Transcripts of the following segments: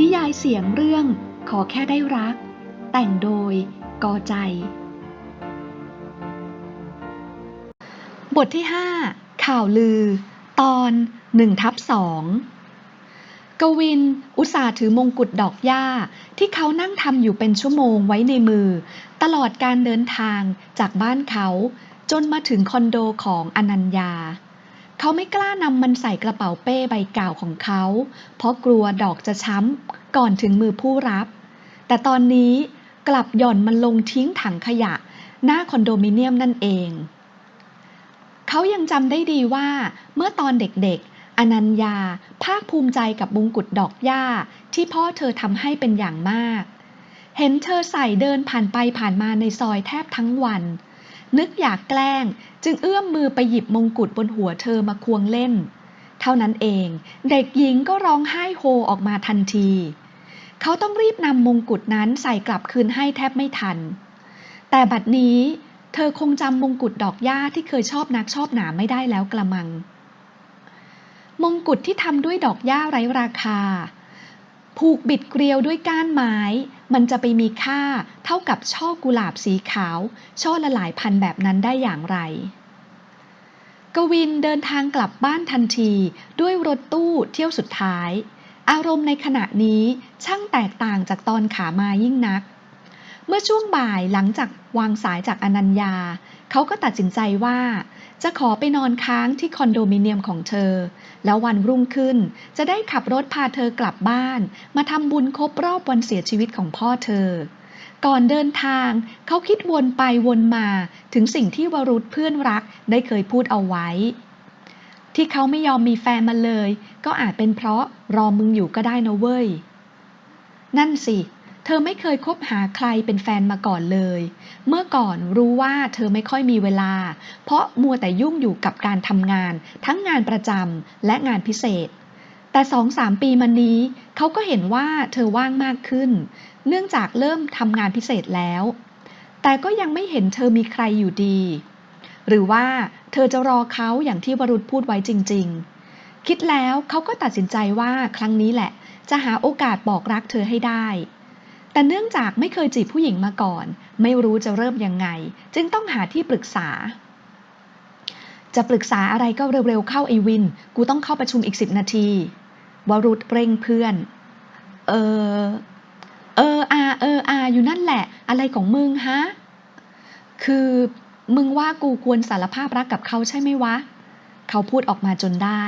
นิยายเสียงเรื่องขอแค่ได้รัก แต่งโดยกอใจ บทที่ 5 ข่าวลือ ตอน1ทับ2กวิน อุตส่าห์ถือมงกุฎดอกหญ้า ที่เขานั่งทำอยู่เป็นชั่วโมงไว้ในมือ ตลอดการเดินทางจากบ้านเขา จนมาถึงคอนโดของอนัญญา เขาไม่กล้านำมันใส่กระเป๋าเป้ใบเก่าของเขา เพราะกลัวดอกจะช้ำก่อนถึงมือผู้รับ แต่ตอนนี้กลับหย่อนมันลงทิ้งถังขยะ หน้าคอนโดมิเนียมนั่นเอง เขายังจำได้ดีว่าเมื่อตอนเด็กๆ อนัญญาภาคภูมิใจกับมงกุฎดอกหญ้าที่พ่อเธอทำให้เป็นอย่างมาก เห็นเธอใส่เดินผ่านไปผ่านมาในซอยแทบทั้งวัน นึกอยากแกล้ง จึงเอื้อมมือไปหยิบมงกุฎบนหัวเธอมาควงเล่น เท่านั้นเอง เด็กหญิงก็ร้องไห้โฮออกมาทันที เขาต้องรีบนำมงกุฎนั้นใส่กลับคืนให้แทบไม่ทัน แต่บัดนี้ เธอคงจำมงกุฎดอกหญ้าที่เคยชอบนักชอบหนาไม่ได้แล้วกระมัง มงกุฎที่ทำด้วยดอกหญ้าไร้ราคา ผูกบิดเกลียวด้วยก้านไม้ มันจะไปมีค่าเท่ากับช่อกุหลาบสีขาว ช่อละหลายพันแบบนั้นได้อย่างไร กวินเดินทางกลับบ้านทันทีด้วยรถตู้เที่ยวสุดท้าย อารมณ์ในขณะนี้ช่างแตกต่างจากตอนขามายิ่งนัก เมื่อช่วงบ่ายหลังจากวางสายจากอนัญญา เขาก็ตัดสินใจว่า จะขอไปนอนค้างที่คอนโดมิเนียมของเธอ แล้ววันรุ่งขึ้นจะได้ขับรถพาเธอกลับบ้าน มาทำบุญครบรอบวันเสียชีวิตของพ่อเธอ ก่อนเดินทางเขาคิดวนไปวนมาถึงสิ่งที่วรุษเพื่อนรักได้เคยพูดเอาไว้ ที่เขาไม่ยอมมีแฟนมาเลย ก็อาจเป็นเพราะรอมึงอยู่ก็ได้นะเว้ย นั่นสิ เธอไม่เคยคบหาใครเป็นแฟนมาก่อนเลย เมื่อก่อนรู้ว่าเธอไม่ค่อยมีเวลา เพราะมัวแต่ยุ่งอยู่กับการทำงาน ทั้งงานประจำและงานพิเศษ แต่สองสามปีมานี้ เขาก็เห็นว่าเธอว่างมากขึ้น เนื่องจากเริ่มทำงานพิเศษแล้ว แต่ก็ยังไม่เห็นเธอมีใครอยู่ดี หรือว่าเธอจะรอเขาอย่างที่วรุษพูดไว้จริง ๆ คิดแล้วเขาก็ตัดสินใจว่าครั้งนี้แหละ จะหาโอกาสบอกรักเธอให้ได้ แต่เนื่องจากไม่เคยจีบผู้หญิงมาก่อน ไม่รู้จะเริ่มยังไง จึงต้องหาที่ปรึกษา จะปรึกษาอะไรก็เร็วๆเข้าไอวิน กูต้องเข้าประชุมอีกสิบนาทีวรุษเร่งเพื่อน เออ เอออาเอออาอยู่นั่นแหละ อะไรของมึงฮะ คือมึงว่ากูควรสารภาพรักกับเขาใช่ไหมวะ เขาพูดออกมาจนได้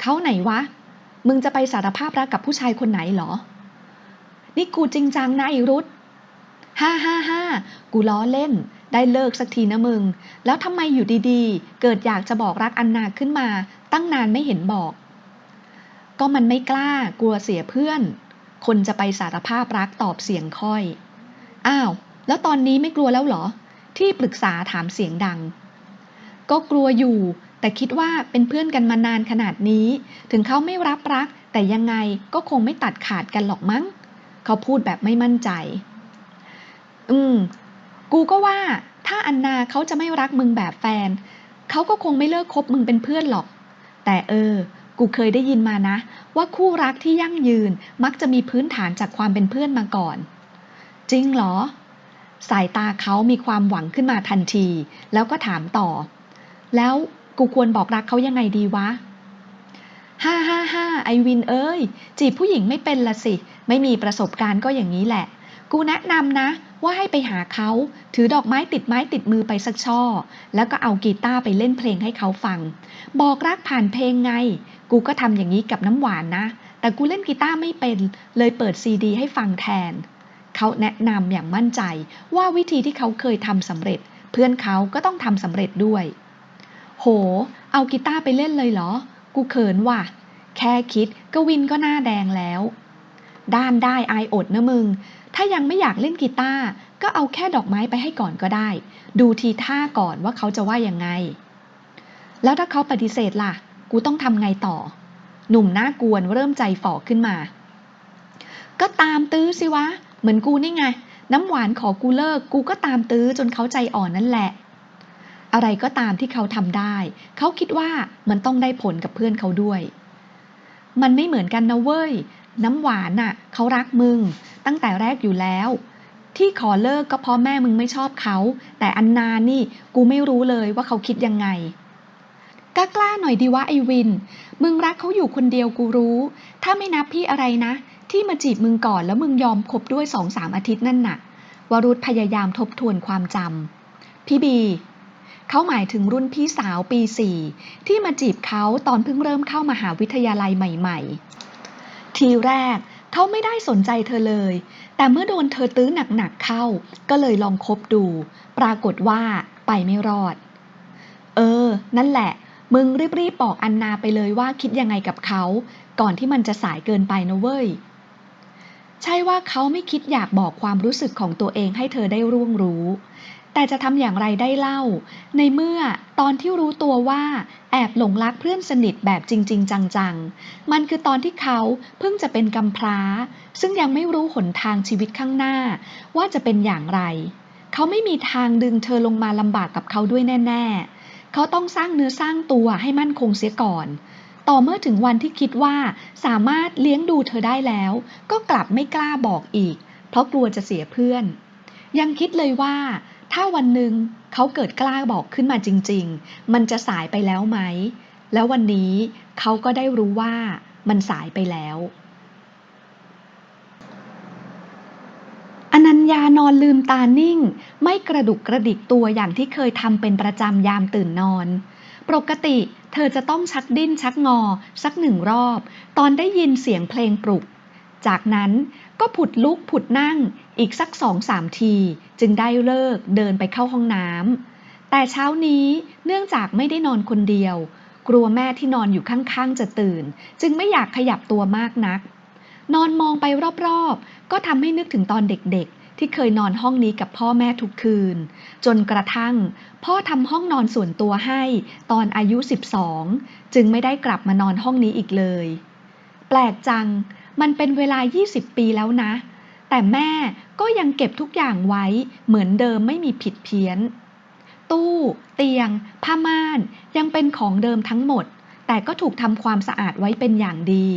เขาไหนวะ มึงจะไปสารภาพรักกับผู้ชายคนไหนเหรอ นี่กูจริงจังนะไอรุดฮ่าฮ่าฮ่ากูล้อเล่น ได้เลิกสักทีนะมึง แล้วทำไมอยู่ดีๆ เกิดอยากจะบอกรักอันนาขึ้นมา ตั้งนานไม่เห็นบอก ก็มันไม่กล้ากลัวเสียเพื่อน คนจะไปสารภาพรักตอบเสียงค่อย อ้าว แล้วตอนนี้ไม่กลัวแล้วเหรอ ที่ปรึกษาถามเสียงดัง ก็กลัวอยู่ แต่คิดว่าเป็นเพื่อนกันมานานขนาดนี้ ถึงเขาไม่รับรัก แต่ยังไงก็คงไม่ตัดขาดกันหรอกมั้ง เขาพูดแบบไม่มั่นใจ อืม กูก็ว่า ถ้าอันนาเขาจะไม่รักมึงแบบแฟน เขาก็คงไม่เลิกคบมึงเป็นเพื่อนหรอก แต่เออ กูเคยได้ยินมานะ ว่าคู่รักที่ยั่งยืนมักจะมีพื้นฐานจากความเป็นเพื่อนมาก่อน จริงเหรอ สายตาเขามีความหวังขึ้นมาทันที แล้วก็ถามต่อ แล้วกูควรบอกรักเขายังไงดีวะ ฮ่าฮ่าฮ่าไอวินเอ้ย จีบผู้หญิงไม่เป็นละสิ ไม่มีประสบการณ์ก็อย่างนี้แหละ กูแนะนำนะ ว่าให้ไปหาเขาถือดอกไม้ติดไม้ติดมือไปสักช่อ แล้วก็เอากีตาร์ไปเล่นเพลงให้เขาฟัง บอกรักผ่านเพลงไง กูก็ทำอย่างนี้กับน้ำหวานนะ แต่กูเล่นกีตาร์ไม่เป็น เลยเปิดซีดีให้ฟังแทน เขาแนะนำอย่างมั่นใจว่าวิธีที่เขาเคยทำสำเร็จ เพื่อนเขาก็ต้องทำสำเร็จด้วย โห เอากีตาร์ไปเล่นเลยเหรอ กูเขินว่ะ แค่คิดกวินก็หน้าแดงแล้ว ด้านได้อายอดนะมึง ถ้ายังไม่อยากเล่นกีตาร์ก็เอาแค่ดอกไม้ไปให้ก่อนก็ได้ ดูทีท่าก่อนว่าเขาจะว่ายังไง แล้วถ้าเขาปฏิเสธล่ะ กูต้องทำไงต่อ หนุ่มหน้ากวนเริ่มใจฝ่อขึ้นมา ก็ตามตื้อสิวะ เหมือนกูนี่ไง น้ำหวานขอกูเลิก กูก็ตามตื้อจนเขาใจอ่อนนั่นแหละ อะไรก็ตามที่เขาทำได้ เขาคิดว่ามันต้องได้ผลกับเพื่อนเขาด้วยมันไม่เหมือนกันนะเว้ย น้ำหวานน่ะเขารักมึง ตั้งแต่แรกอยู่แล้ว ที่ขอเลิกก็เพราะแม่มึงไม่ชอบเขา แต่อันนานี่กูไม่รู้เลยว่าเขาคิดยังไงกล้ากล้าหน่อยดีวะไอวิน มึงรักเขาอยู่คนเดียวกูรู้ ถ้าไม่นับพี่อะไรนะ ที่มาจีบมึงก่อนแล้วมึงยอมคบด้วยสองสามอาทิตย์นั่นน่ะ วรุธพยายามทบทวนความจำพี่บีเขาหมายถึงรุ่นพี่สาวปีสี่ที่มาจีบเขาตอนเพิ่งเริ่มเข้ามาหาวิทยาลัยใหม่ ๆ ทีแรกเขาไม่ได้สนใจเธอเลย แต่เมื่อโดนเธอตื้อหนักๆเข้า ก็เลยลองคบดู ปรากฏว่าไปไม่รอด เออ นั่นแหละ มึงรีบๆบอกอันนาไปเลยว่าคิดยังไงกับเขา ก่อนที่มันจะสายเกินไปนะเว้ย ใช่ว่าเขาไม่คิดอยากบอกความรู้สึกของตัวเองให้เธอได้ร่วงรู้ แต่จะทำอย่างไรได้เล่า ในเมื่อตอนที่รู้ตัวว่า แอบหลงรักเพื่อนสนิทแบบจริง ๆ จังๆ มันคือตอนที่เขาเพิ่งจะเป็นกำพร้า ซึ่งยังไม่รู้หนทางชีวิตข้างหน้า ว่าจะเป็นอย่างไร เขาไม่มีทางดึงเธอลงมาลำบากกับเขาด้วยแน่ ๆ เขาต้องสร้างเนื้อสร้างตัวให้มั่นคงเสียก่อน ต่อเมื่อถึงวันที่คิดว่าสามารถเลี้ยงดูเธอได้แล้ว ก็กลับไม่กล้าบอกอีก เพราะกลัวจะเสียเพื่อนยังคิดเลยว่า ถ้าวันหนึ่งเขาเกิดกล้าบอกขึ้นมาจริง ๆ มันจะสายไปแล้วไหม แล้ววันนี้เขาก็ได้รู้ว่ามันสายไปแล้ว อนัญญานอนลืมตานิ่ง ไม่กระดุกกระดิกตัวอย่างที่เคยทำเป็นประจำยามตื่นนอน ปกติเธอจะต้องชักดิ้นชักงอ สักหนึ่งรอบ ตอนได้ยินเสียงเพลงปลุก จากนั้นก็ผุดลุกผุดนั่ง อีกสักสองสามทีจึงได้เลิกเดินไปเข้าห้องน้ำแต่เช้านี้เนื่องจากไม่ได้นอนคนเดียว กลัวแม่ที่นอนอยู่ข้างๆจะตื่น จึงไม่อยากขยับตัวมากนัก นอนมองไปรอบๆ ก็ทำให้นึกถึงตอนเด็กๆ ที่เคยนอนห้องนี้กับพ่อแม่ทุกคืน จนกระทั่ง พ่อทำห้องนอนส่วนตัวให้ตอนอายุ 12 จึงไม่ได้กลับมานอนห้องนี้อีกเลย แปลกจัง มันเป็นเวลา 20 ปีแล้วนะ แต่แม่ก็ยังเก็บทุกอย่างไว้เหมือนเดิมไม่มีผิดเพี้ยน ตู้ เตียง ผ้าม่าน ยังเป็นของเดิมทั้งหมด แต่ก็ถูกทำความสะอาดไว้เป็นอย่างดี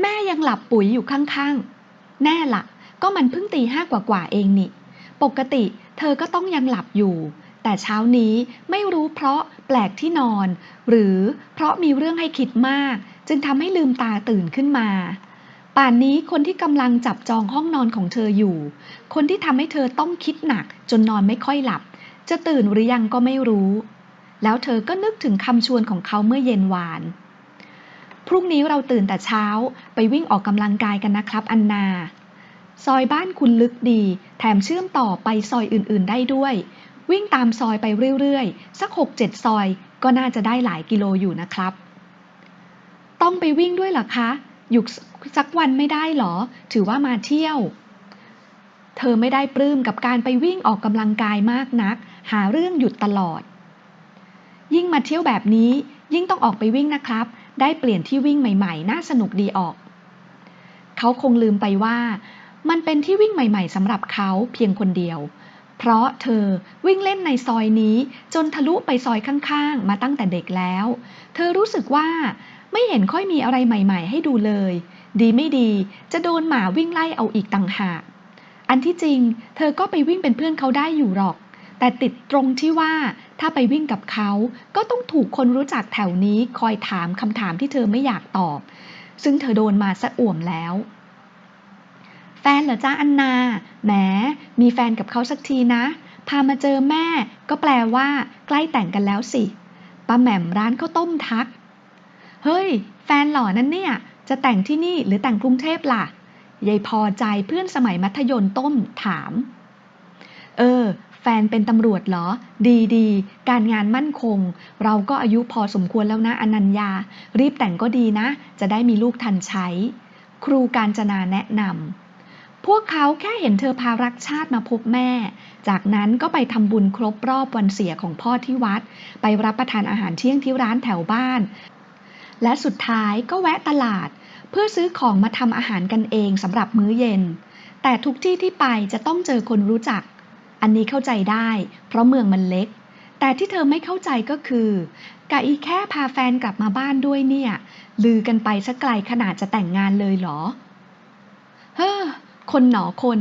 แม่ยังหลับปุ๋ยอยู่ข้างๆ แน่ละก็มันเพิ่งตีห้ากว่าๆเองนี่ ปกติเธอก็ต้องยังหลับอยู่ แต่เช้านี้ไม่รู้เพราะแปลกที่นอน หรือเพราะมีเรื่องให้คิดมาก จึงทำให้ลืมตาตื่นขึ้นมา ป่านนี้คนที่กำลังจับจองห้องนอนของเธออยู่ คนที่ทำให้เธอต้องคิดหนักจนนอนไม่ค่อยหลับ จะตื่นหรือยังก็ไม่รู้ แล้วเธอก็นึกถึงคำชวนของเขาเมื่อเย็นวาน พรุ่งนี้เราตื่นแต่เช้าไปวิ่งออกกำลังกายกันนะครับ อันนา ซอยบ้านคุณลึกดี แถมเชื่อมต่อไปซอยอื่น ๆ ได้ด้วย วิ่งตามซอยไปเรื่อย ๆ สักหกเจ็ดซอยก็น่าจะได้หลายกิโลอยู่นะครับ ต้องไปวิ่งด้วยหรอคะ หยุด สักวันไม่ได้หรอ ถือว่ามาเที่ยว เธอไม่ได้ปลื้มกับการไปวิ่งออกกำลังกายมากนัก หาเรื่องหยุดตลอด ยิ่งมาเที่ยวแบบนี้ ยิ่งต้องออกไปวิ่งนะครับ ได้เปลี่ยนที่วิ่งใหม่ๆ น่าสนุกดีออก เขาคงลืมไปว่า มันเป็นที่วิ่งใหม่ๆสำหรับเขาเพียงคนเดียว เพราะเธอวิ่งเล่นในซอยนี้ จนทะลุไปซอยข้างๆ มาตั้งแต่เด็กแล้ว เธอรู้สึกว่าไม่เห็นค่อยมีอะไรใหม่ ๆ ให้ดูเลย ดีไม่ดีจะโดนหมาวิ่งไล่เอาอีกต่างหาก อันที่จริง เธอก็ไปวิ่งเป็นเพื่อนเขาได้อยู่หรอก แต่ติดตรงที่ว่าถ้าไปวิ่งกับเขาก็ต้องถูกคนรู้จักแถวนี้คอยถามคำถามที่เธอไม่อยากตอบ ซึ่งเธอโดนมาสะอ่วมแล้ว แฟนเหรอจ้าอันนา แหม มีแฟนกับเขาสักทีนะ พามาเจอแม่ ก็แปลว่า ใกล้แต่งกันแล้วสิป้าแหม่มร้านข้าวต้มทัก เฮ้ย แฟนหล่อนั่นเนี่ย จะแต่งที่นี่หรือแต่งกรุงเทพล่ะยายพอใจเพื่อนสมัยมัธยมต้มถาม เออ แฟนเป็นตำรวจเหรอ ดีดีการงานมั่นคง เราก็อายุพอสมควรแล้วนะอนัญญา รีบแต่งก็ดีนะ จะได้มีลูกทันใช้ ครูการจนาแนะนำพวกเขาแค่เห็นเธอพารักชาติมาพบแม่ จากนั้นก็ไปทำบุญครบรอบวันเสียของพ่อที่วัด ไปรับประทานอาหารเที่ยงที่ร้านแถวบ้าน และสุดท้ายก็แวะตลาด เพื่อซื้อของมาทำอาหารกันเองสำหรับมื้อเย็น แต่ทุกที่ที่ไปจะต้องเจอคนรู้จัก อันนี้เข้าใจได้ เพราะเมืองมันเล็ก แต่ที่เธอไม่เข้าใจก็คือกะอีแค่พาแฟนกลับมาบ้านด้วยเนี่ย ลือกันไปสักไกลขนาดจะแต่งงานเลยเหรอ เฮ้อ คนหนอคน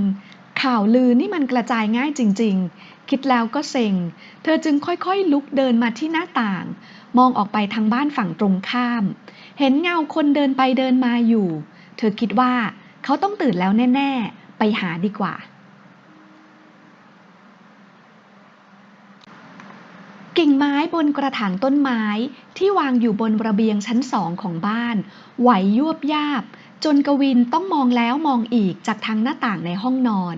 ข่าวลือนี่มันกระจายง่ายจริง ๆ คิดแล้วก็เซ็ง เธอจึงค่อยๆ ลุกเดินมาที่หน้าต่าง มองออกไปทางบ้านฝั่งตรงข้าม เห็นเงาคนเดินไปเดินมาอยู่ เธอคิดว่าเขาต้องตื่นแล้วแน่ๆ ไปหาดีกว่า กิ่งไม้บนกระถางต้นไม้ที่วางอยู่บนระเบียงชั้นสองของบ้าน ไหวยวบยาบ จนกวินต้องมองแล้วมองอีกจากทางหน้าต่างในห้องนอน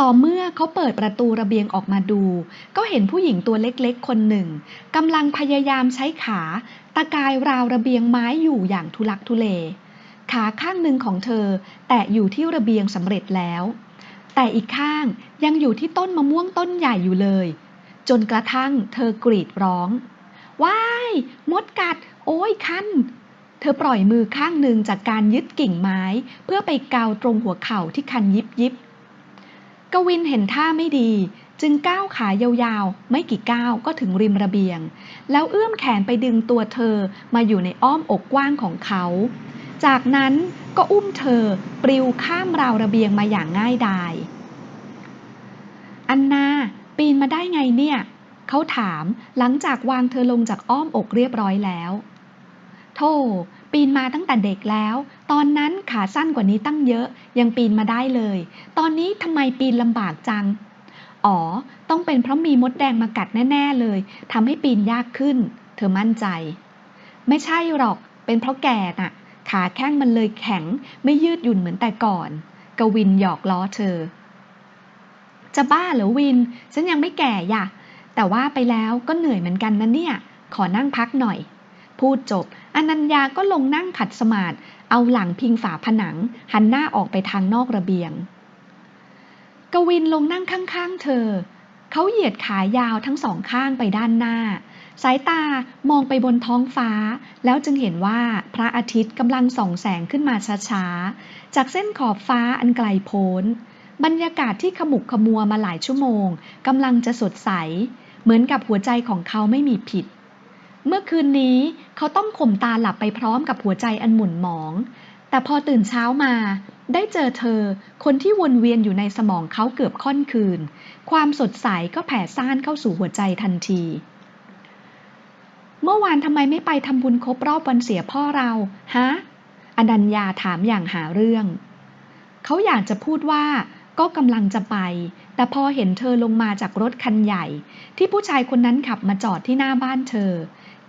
ต่อเมื่อเขาเปิดประตูระเบียงออกมาดู ก็เห็นผู้หญิงตัวเล็กๆ คนหนึ่งกำลังพยายามใช้ขา ตะกายราวระเบียงไม้อยู่อย่างทุลักทุเล ขาข้างหนึ่งของเธอ แตะอยู่ที่ระเบียงสำเร็จแล้ว แต่อีกข้างยังอยู่ที่ต้นมะม่วงต้นใหญ่อยู่เลย จนกระทั่งเธอกรีดร้องว้ายมดกัด โอ้ยคันเธอปล่อยมือข้างหนึ่งจากการยึดกิ่งไม้ เพื่อไปเกาตรงหัวเข่าที่คันยิบยิบ กวินเห็นท่าไม่ดี จึงก้าวขายาวๆ ไม่กี่ก้าวก็ถึงริมระเบียง แล้วเอื้อมแขนไปดึงตัวเธอมาอยู่ในอ้อมอกกว้างของเขา จากนั้นก็อุ้มเธอปลิวข้ามราวระเบียงมาอย่างง่ายดาย อันนาปีนมาได้ไงเนี่ย เขาถามหลังจากวางเธอลงจากอ้อมอกเรียบร้อยแล้ว โธ่ ปีนมาตั้งแต่เด็กแล้ว ตอนนั้นขาสั้นกว่านี้ตั้งเยอะ ยังปีนมาได้เลย ตอนนี้ทำไมปีนลำบากจัง อ๋อ ต้องเป็นเพราะมีมดแดงมากัดแน่ ๆ เลยทำให้ปีนยากขึ้น เธอมั่นใจ ไม่ใช่หรอก เป็นเพราะแกน่ะ ขาแข้งมันเลยแข็ง ไม่ยืดหยุ่นเหมือนแต่ก่อน กวินหยอกล้อเธอ จะบ้าเหรอวิน ฉันยังไม่แก่ย่ะ แต่ว่าไปแล้วก็เหนื่อยเหมือนกันนะเนี่ย ขอนั่งพักหน่อย พูดจบ อนัญญาก็ลงนั่งขัดสมาธิเอาหลังพิงฝาผนัง หันหน้าออกไปทางนอกระเบียง กวินลงนั่งข้างๆเธอ เขาเหยียดขายาวทั้งสองข้างไปด้านหน้า สายตามองไปบนท้องฟ้า แล้วจึงเห็นว่าพระอาทิตย์กำลังส่องแสงขึ้นมาช้าๆ จากเส้นขอบฟ้าอันไกลโพ้น บรรยากาศที่ขมุกขมัวมาหลายชั่วโมงกำลังจะสดใส เหมือนกับหัวใจของเขาไม่มีผิด เมื่อคืนนี้เขาต้องข่มตาหลับไปพร้อมกับหัวใจอันหมุนหมอง แต่พอตื่นเช้ามา ได้เจอเธอ คนที่วนเวียนอยู่ในสมองเขาเกือบค่อนคืน ความสดใสก็แผ่ซ่านเข้าสู่หัวใจทันที เมื่อวานทำไมไม่ไปทำบุญครบรอบวันเสียพ่อเรา ฮะ อนัญญาถามอย่างหาเรื่อง เขาอยากจะพูดว่าก็กำลังจะไป แต่พอเห็นเธอลงมาจากรถคันใหญ่ ที่ผู้ชายคนนั้นขับมาจอดที่หน้าบ้านเธอ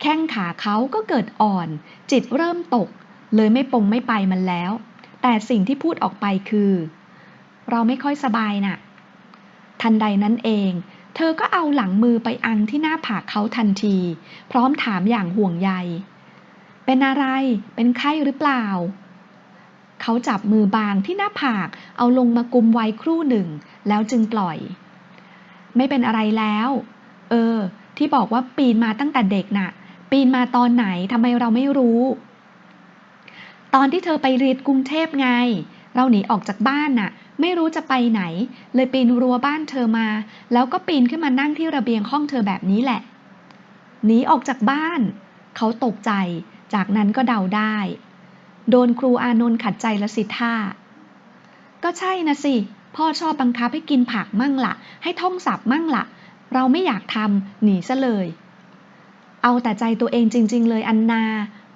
แข้งขาเขาก็เกิดอ่อน จิตเริ่มตก เลยไม่ปงไม่ไปมันแล้ว แต่สิ่งที่พูดออกไปคือ เราไม่ค่อยสบายน่ะ ทันใดนั้นเอง เธอก็เอาหลังมือไปอังที่หน้าผากเขาทันที พร้อมถามอย่างห่วงใย เป็นอะไร เป็นไข้หรือเปล่า เขาจับมือบางที่หน้าผาก เอาลงมากุมไว้ครู่หนึ่ง แล้วจึงปล่อย ไม่เป็นอะไรแล้ว เออที่บอกว่าปีนมาตั้งแต่เด็กน่ะ ปีนมาตอนไหนทำไมเราไม่รู้ ตอนที่เธอไปเรียนกรุงเทพไง เราหนีออกจากบ้านน่ะ ไม่รู้จะไปไหน เลยปีนรั้วบ้านเธอมา แล้วก็ปีนขึ้นมานั่งที่ระเบียงห้องเธอแบบนี้แหละ หนีออกจากบ้าน เขาตกใจ จากนั้นก็เดาได้ โดนครูอานนท์ขัดใจละสิท่า ก็ใช่นะสิ พ่อชอบบังคับให้กินผักมั่งละ่ะ ให้ท่องศัพท์มั่งละ่ะ เราไม่อยากทำหนีซะเลย เอาแต่ใจตัวเองจริง ๆ เลยอันนา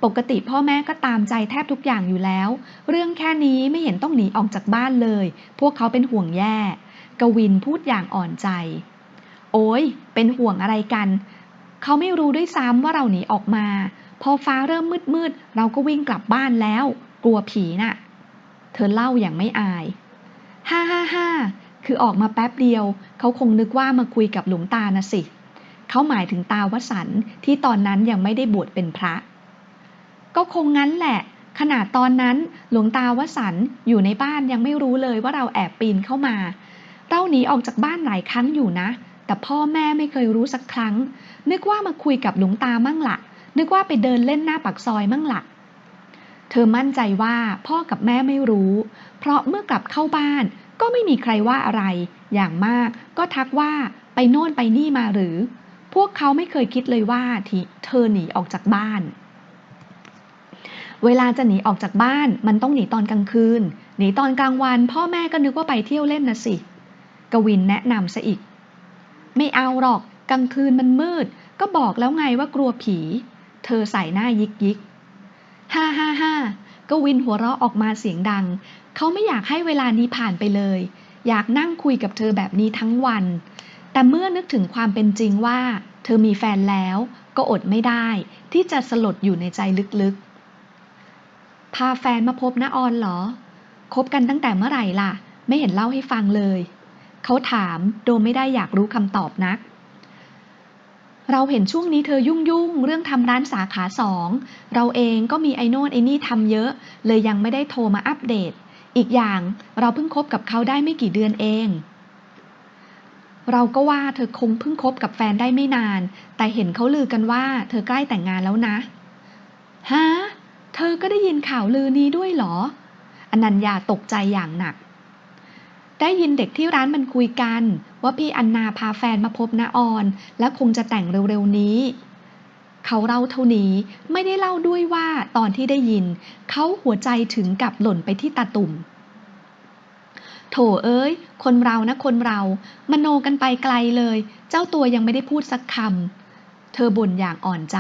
ปกติพ่อแม่ก็ตามใจแทบทุกอย่างอยู่แล้ว เรื่องแค่นี้ไม่เห็นต้องหนีออกจากบ้านเลย พวกเขาเป็นห่วงแย่ กวินพูดอย่างอ่อนใจ โอ้ยเป็นห่วงอะไรกัน เขาไม่รู้ด้วยซ้ำว่าเราหนีออกมา พอฟ้าเริ่มมืดๆเราก็วิ่งกลับบ้านแล้ว กลัวผีน่ะ เธอเล่าอย่างไม่อายฮ่าฮ่าฮ่าคือออกมาแป๊บเดียว เขาคงนึกว่ามาคุยกับหลวงตานะสิ เขาหมายถึงตาวสันที่ตอนนั้นยังไม่ได้บวชเป็นพระ ก็คงงั้นแหละ ขนาดตอนนั้นหลวงตาวสันอยู่ในบ้านยังไม่รู้เลยว่าเราแอบปีนเข้ามา เราหนีออกจากบ้านหลายครั้งอยู่นะ แต่พ่อแม่ไม่เคยรู้สักครั้ง นึกว่ามาคุยกับหลวงตามั่งละนึกว่าไปเดินเล่นหน้าปากซอยมั่งละเธอมั่นใจว่าพ่อกับแม่ไม่รู้ เพราะเมื่อกลับเข้าบ้านก็ไม่มีใครว่าอะไร อย่างมากก็ทักว่าไปโน่นไปนี่มาหรือ พวกเขาไม่เคยคิดเลยว่าที่เธอหนีออกจากบ้าน เวลาจะหนีออกจากบ้านมันต้องหนีตอนกลางคืน หนีตอนกลางวัน พ่อแม่ก็นึกว่าไปเที่ยวเล่นนะสิ กวินแนะนำซะอีก ไม่เอาหรอกกลางคืนมันมืด ก็บอกแล้วไงว่ากลัวผี เธอใส่หน้ายิกยิกฮ่าฮ่าฮ่ากวินหัวเราะออกมาเสียงดัง เขาไม่อยากให้เวลานี้ผ่านไปเลย อยากนั่งคุยกับเธอแบบนี้ทั้งวัน แต่เมื่อนึกถึงความเป็นจริงว่า เธอมีแฟนแล้ว ก็อดไม่ได้ ที่จะสลดอยู่ในใจลึกๆ พาแฟนมาพบน้าออนเหรอ คบกันตั้งแต่เมื่อไหร่ล่ะ ไม่เห็นเล่าให้ฟังเลย เขาถามโดยไม่ได้อยากรู้คำตอบนัก เราเห็นช่วงนี้เธอยุ่งยุ่งๆเรื่องทำร้านสาขาสอง เราเองก็มีไอโน่นไอนี่ทำเยอะ เลยยังไม่ได้โทรมาอัปเดต อีกอย่างเราเพิ่งคบกับเขาได้ไม่กี่เดือนเอง เราก็ว่าเธอคงเพิ่งคบกับแฟนได้ไม่นาน แต่เห็นเขาลือกันว่าเธอใกล้แต่งงานแล้วนะ ฮะ เธอก็ได้ยินข่าวลือนี้ด้วยเหรอ อนัญญาตกใจอย่างหนัก ได้ยินเด็กที่ร้านมันคุยกัน ว่าพี่อันนาพาแฟนมาพบนาออน และคงจะแต่งเร็วๆนี้ เขาเล่าเท่านี้ไม่ได้เล่าด้วยว่าตอนที่ได้ยิน เขาหัวใจถึงกับหล่นไปที่ตาตุ่ม โถเอ้ย คนเรานะคนเรา มโนกันไปไกลเลย เจ้าตัวยังไม่ได้พูดสักคำ เธอบ่นอย่างอ่อนใจ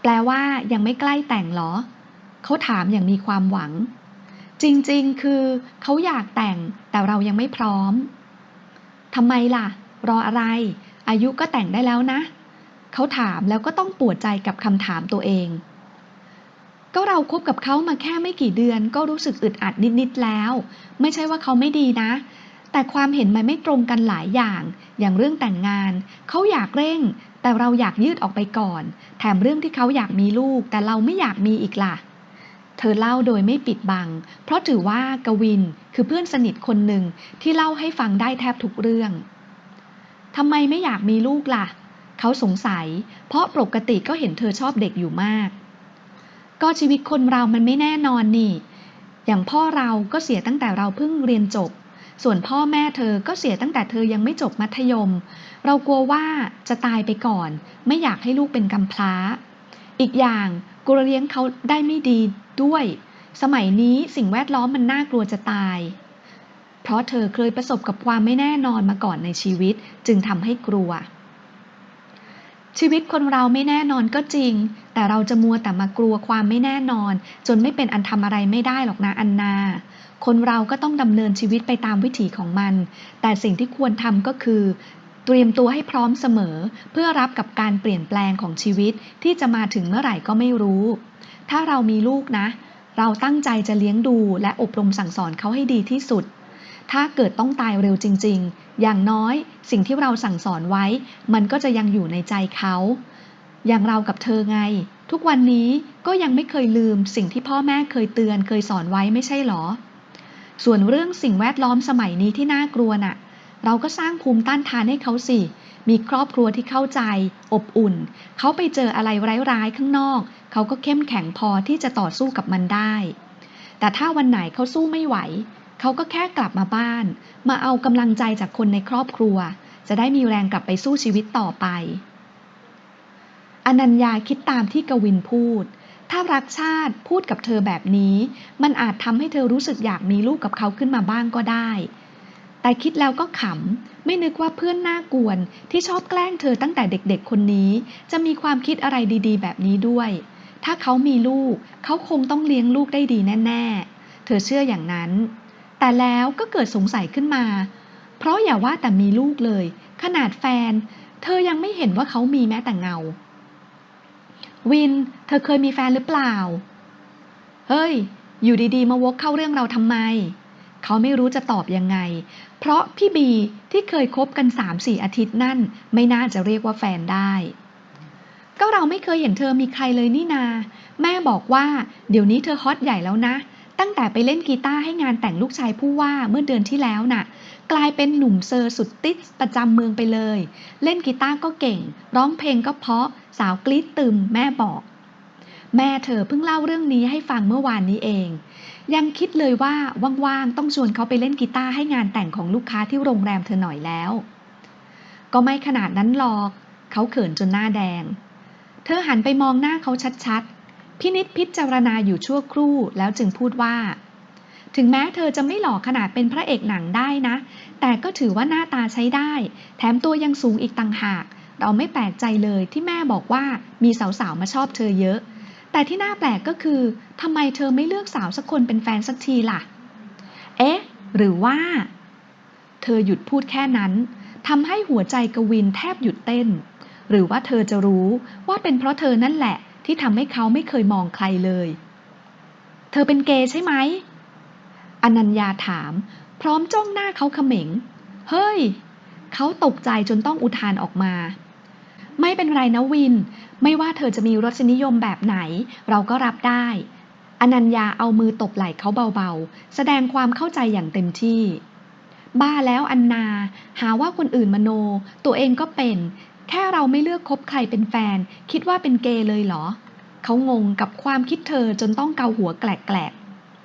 แปลว่ายังไม่ใกล้แต่งเหรอ เขาถามอย่างมีความหวัง จริงๆ คือเขาอยากแต่งแต่เรายังไม่พร้อม ทำไมล่ะ รออะไร อายุก็แต่งได้แล้วนะ เขาถามแล้วก็ต้องปวดใจกับคำถามตัวเอง ก็เราครบกับเขามาแค่ไม่กี่เดือน ก็รู้สึกอึดอัดนิดๆแล้ว ไม่ใช่ว่าเขาไม่ดีนะ แต่ความเห็นมันไม่ตรงกันหลายอย่าง อย่างเรื่องแต่งงาน เขาอยากเร่ง แต่เราอยากยืดออกไปก่อน แถมเรื่องที่เขาอยากมีลูก แต่เราไม่อยากมีอีกล่ะ เธอเล่าโดยไม่ปิดบัง เพราะถือว่ากวินคือเพื่อนสนิทคนหนึ่งที่เล่าให้ฟังได้แทบทุกเรื่องทำไมไม่อยากมีลูกล่ะ เขาสงสัย เพราะปกติก็เห็นเธอชอบเด็กอยู่มาก ก็ชีวิตคนเรามันไม่แน่นอนนี่ อย่างพ่อเราก็เสียตั้งแต่เราเพิ่งเรียนจบ ส่วนพ่อแม่เธอก็เสียตั้งแต่เธอยังไม่จบมัธยม เรากลัวว่าจะตายไปก่อน ไม่อยากให้ลูกเป็นกำพร้า อีกอย่างกลัวเลี้ยงเขาได้ไม่ดีด้วย สมัยนี้สิ่งแวดล้อมมันน่ากลัวจะตาย เพราะเธอเคยประสบกับความไม่แน่นอนมาก่อนในชีวิต จึงทำให้กลัว ชีวิตคนเราไม่แน่นอนก็จริง แต่เราจะมัวแต่มากลัวความไม่แน่นอน จนไม่เป็นอันทำอะไรไม่ได้หรอกนะอันนา คนเราก็ต้องดำเนินชีวิตไปตามวิถีของมัน แต่สิ่งที่ควรทำก็คือ เตรียมตัวให้พร้อมเสมอ เพื่อรับกับการเปลี่ยนแปลงของชีวิตที่จะมาถึงเมื่อไหร่ก็ไม่รู้ ถ้าเรามีลูกนะ เราตั้งใจจะเลี้ยงดูและอบรมสั่งสอนเขาให้ดีที่สุด ถ้าเกิดต้องตายเร็วจริง ๆ อย่างน้อยสิ่งที่เราสั่งสอนไว้ มันก็จะยังอยู่ในใจเขา อย่างเรากับเธอไง ทุกวันนี้ก็ยังไม่เคยลืมสิ่งที่พ่อแม่เคยเตือนเคยสอนไว้ไม่ใช่หรอ ส่วนเรื่องสิ่งแวดล้อมสมัยนี้ที่น่ากลัวน่ะ เราก็สร้างภูมิต้านทานให้เขาสิ มีครอบครัวที่เข้าใจ อบอุ่น เขาไปเจออะไรร้ายๆข้างนอก เขาก็เข้มแข็งพอที่จะต่อสู้กับมันได้ แต่ถ้าวันไหนเขาสู้ไม่ไหว เขาก็แค่กลับมาบ้าน มาเอากำลังใจจากคนในครอบครัว จะได้มีแรงกลับไปสู้ชีวิตต่อไป อนัญญาคิดตามที่กวินพูด ถ้ารักชาติพูดกับเธอแบบนี้ มันอาจทำให้เธอรู้สึกอยากมีลูกกับเขาขึ้นมาบ้างก็ได้ แต่คิดแล้วก็ขำ ไม่นึกว่าเพื่อนหน้ากวนที่ชอบแกล้งเธอตั้งแต่เด็กๆคนนี้ จะมีความคิดอะไรดีๆ แบบนี้ด้วย ถ้าเขามีลูก เขาคงต้องเลี้ยงลูกได้ดีแน่ ๆ เธอเชื่ออย่างนั้น แต่แล้วก็เกิดสงสัยขึ้นมา เพราะอย่าว่าแต่มีลูกเลย ขนาดแฟน เธอยังไม่เห็นว่าเขามีแม้แต่เงา วิน เธอเคยมีแฟนหรือเปล่า เฮ้ย อยู่ดีๆ มาวกเข้าเรื่องเราทำไม เขาไม่รู้จะตอบยังไง เพราะพี่บีที่เคยคบกันสามสี่อาทิตย์นั่น ไม่น่าจะเรียกว่าแฟนได้ก็เราไม่เคยเห็นเธอมีใครเลยนี่นา แม่บอกว่า เดี๋ยวนี้เธอฮอตใหญ่แล้วนะ ตั้งแต่ไปเล่นกีตาร์ให้งานแต่งลูกชายผู้ว่าเมื่อเดือนที่แล้วน่ะ กลายเป็นหนุ่มเซอร์สุดติดประจำเมืองไปเลย เล่นกีตาร์ก็เก่ง ร้องเพลงก็เพราะสาวกรี๊ดตึมแม่บอก แม่เธอเพิ่งเล่าเรื่องนี้ให้ฟังเมื่อวานนี้เอง ยังคิดเลยว่าว่างๆต้องชวนเขาไปเล่นกีตาร์ให้งานแต่งของลูกค้าที่โรงแรมเธอหน่อยแล้ว ก็ไม่ขนาดนั้นหรอก เขาเขินจนหน้าแดง เธอหันไปมองหน้าเขาชัดๆ พินิษพิจารณาอยู่ชั่วครู่แล้วจึงพูดว่า ถึงแม้เธอจะไม่หล่อขนาดเป็นพระเอกหนังได้นะ แต่ก็ถือว่าหน้าตาใช้ได้ แถมตัวยังสูงอีกต่างหาก เราไม่แปลกใจเลยที่แม่บอกว่ามีสาวๆมาชอบเธอเยอะ แต่ที่น่าแปลกก็คือทำไมเธอไม่เลือกสาวสักคนเป็นแฟนสักทีล่ะ เอ๊ะ หรือว่า เธอหยุดพูดแค่นั้นทำให้หัวใจกวินแทบหยุดเต้น หรือว่าเธอจะรู้ว่าเป็นเพราะเธอนั่นแหละ ที่ทำให้เขาไม่เคยมองใครเลย เธอเป็นเกย์ใช่ไหม อนัญญาถาม พร้อมจ้องหน้าเขาเขม็ง เฮ้ย เขาตกใจจนต้องอุทานออกมา ไม่เป็นไรนะวิน ไม่ว่าเธอจะมีรสนิยมแบบไหน เราก็รับได้ อนัญญาเอามือตบไหล่เขาเบาๆ แสดงความเข้าใจอย่างเต็มที่บ้าแล้วอันนา หาว่าคนอื่นมโน ตัวเองก็เป็น แค่เราไม่เลือกคบใครเป็นแฟน คิดว่าเป็นเกย์เลยเหรอ เขางงกับความคิดเธอจนต้องเกาหัวแกลก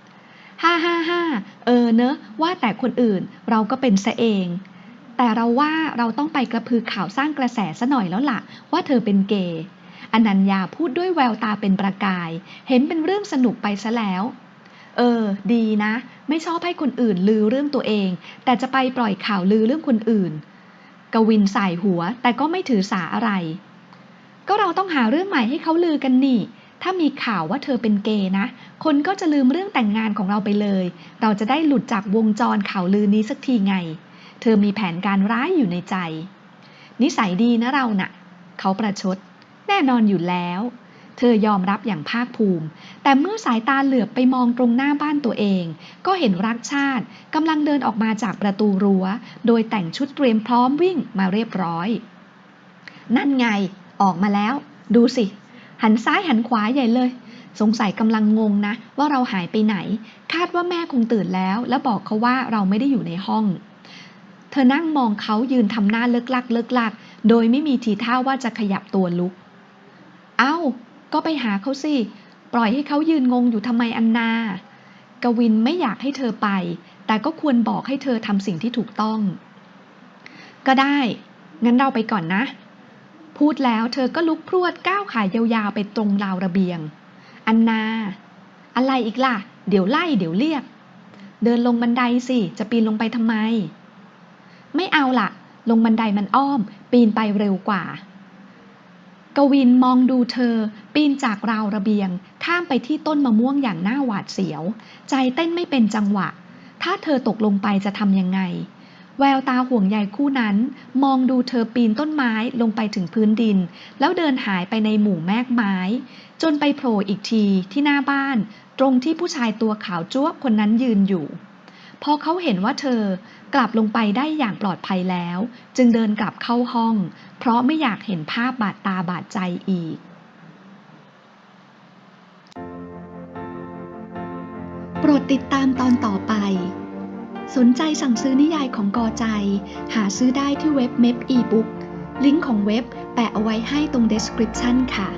ๆฮ่าฮ่าฮ่าเออเนอะ ว่าแต่คนอื่นเราก็เป็นซะเอง แต่เราว่าเราต้องไปกระพือข่าวสร้างกระแสซะหน่อยแล้วล่ะ ว่าเธอเป็นเกย์อนัญญาพูดด้วยแววตาเป็นประกาย เห็นเป็นเรื่องสนุกไปซะแล้ว เออ ดีนะ ไม่ชอบให้คนอื่นลือเรื่องตัวเอง แต่จะไปปล่อยข่าวลือเรื่องคนอื่น วินใส่หัว แต่ก็ไม่ถือสาอะไร ก็เราต้องหาเรื่องใหม่ให้เขาลือกันนี่ ถ้ามีข่าวว่าเธอเป็นเกย์นะ คนก็จะลืมเรื่องแต่งงานของเราไปเลย เราจะได้หลุดจากวงจรข่าวลือนี้สักทีไง เธอมีแผนการร้ายอยู่ในใจ นิสัยดีนะเราน่ะ เขาประชด แน่นอนอยู่แล้ว เธอยอมรับอย่างภาคภูมิ แต่เมื่อสายตาเหลือบไปมองตรงหน้าบ้านตัวเอง ก็เห็นรักชาติกำลังเดินออกมาจากประตูรั้ว โดยแต่งชุดเตรียมพร้อมวิ่งมาเรียบร้อย นั่นไง ออกมาแล้ว ดูสิ หันซ้ายหันขวาใหญ่เลย สงสัยกำลังงงนะ ว่าเราหายไปไหน คาดว่าแม่คงตื่นแล้ว แล้วบอกเขาว่าเราไม่ได้อยู่ในห้องเธอนั่งมองเขายืนทำหน้าเลิกลักเลิกลัก โดยไม่มีทีท่าว่าจะขยับตัวลุก เอ้า ก็ไปหาเขาสิ ปล่อยให้เขายืนงงอยู่ทำไมอันนา กวินไม่อยากให้เธอไป แต่ก็ควรบอกให้เธอทำสิ่งที่ถูกต้อง ก็ได้ งั้นเราไปก่อนนะ พูดแล้วเธอก็ลุกพรวดก้าวขายยาวๆไปตรงราวระเบียง อันนา อะไรอีกล่ะ เดี๋ยวไล่เดี๋ยวเรียก เดินลงบันไดสิ จะปีนลงไปทำไม ไม่เอาล่ะ ลงบันไดมันอ้อม ปีนไปเร็วกว่า กวินมองดูเธอ ปีนจากราวระเบียง ข้ามไปที่ต้นมะม่วงอย่างน่าหวาดเสียว ใจเต้นไม่เป็นจังหวะ ถ้าเธอตกลงไปจะทำยังไง แววตาห่วงใยคู่นั้น มองดูเธอปีนต้นไม้ลงไปถึงพื้นดิน แล้วเดินหายไปในหมู่แมกไม้ จนไปโผล่อีกทีที่หน้าบ้าน ตรงที่ผู้ชายตัวขาวจ้วกคนนั้นยืนอยู่ พอเขาเห็นว่าเธอกลับลงไปได้อย่างปลอดภัยแล้ว จึงเดินกลับเข้าห้อง เพราะไม่อยากเห็นภาพบาดตาบาดใจอีก โปรดติดตามตอนต่อไป สนใจสั่งซื้อนิยายของกอใจ หาซื้อได้ที่เว็บเม p อีบุ๊กลิงก์ของเว็บแปะเอาไว้ให้ตรง description ค่ะ